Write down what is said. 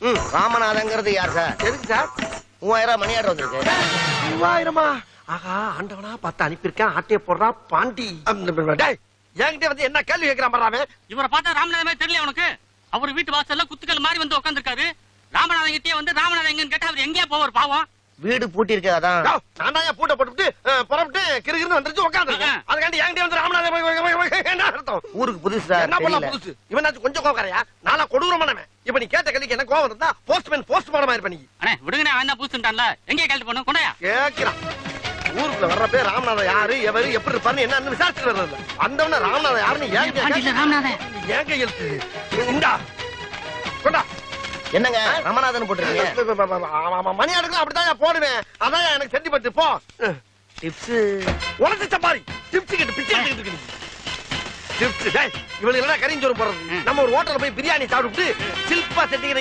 ம். ராமநாதங்கிறது யார் சார்? எதுக்கு சார்? மூவாயிரம் மணி ஆர்டர் வந்திருக்கு. மூவாயிரமா? ஆகா ஆண்டவனா பார்த்து அனுப்பியிருக்கேன். ஆட்டைய போடுறா பாண்டி. டேய், என்கிட்ட வந்து என்ன கேள்வி கேட்கிறான் பாரு இவரை பார்த்தா ராமநாதன் மாதிரி தெரியல உனக்கு அவர் வீட்டு வாசல்ல குத்துக்கல் மாதிரி வந்து உட்காந்துருக்காரு ராமநாதன் கிட்டே வந்து ராமநாதன் எங்கன்னு கேட்டா அவர் எங்கேயா போவார் பாவம்? வீடு பூட்டி இருக்கு அதான் நான் தான் பூட்டை போட்டுவிட்டு அஹ், புறப்பட்டு கிறுகிறுன்னு வந்துருச்சு உட்காந்துருக்கேன். அதுக்காண்டி என்கிட்ட வந்து ராமநாதன் ஊருக்கு புதுசு சார் என்ன தெரியல. புதுசு? இவனாச்சும் கொஞ்சம் கோவக்காரையா? நாளா கொடூரமானவன் இப்ப நீ கேட்ட கேள்விக்கு என்ன கோவம் இருந்தா போஸ்ட்மேன் போஸ்ட் மாடமா இருப்ப நீ அண்ணே விடுங்கண்ணே அவன் தான் பூசுட்டான்ல எங்கே கழட்டு போனோம்? கொண்டாயா கேக்குறான். ஊருக்குள்ள வர்றப்பே ராமநாதன் யாரு எவரு எப்படி இருப்பாருன்னு என்னன்னு விசாரிச்சுட்டு வர்றது வந்தவன ராமநாதன் யாருன்னு ஏன் ராமநாதன். ஏன் கையெழுத்து இந்தா. கொண்டா. என்னங்க ராமநாதன் போட்டிருக்கீங்க? மணி அடுக்கலாம் அப்படிதான் போடுவேன். அதான் எனக்கு சென்டிமெண்ட் போ. டிப்ஸ் உனக்கு சப்பாரி டிப்ஸ் கிட்ட பிச்சை எடுத்துக்கிட்டு டேய் இவளுக்கு என்ன கறிஞ்சோறு போடுறது? நம்ம ஒரு ஹோட்டல்ல போய் பிரியாணி சாப்பிட்டு சில்பா செட்டிங்கிற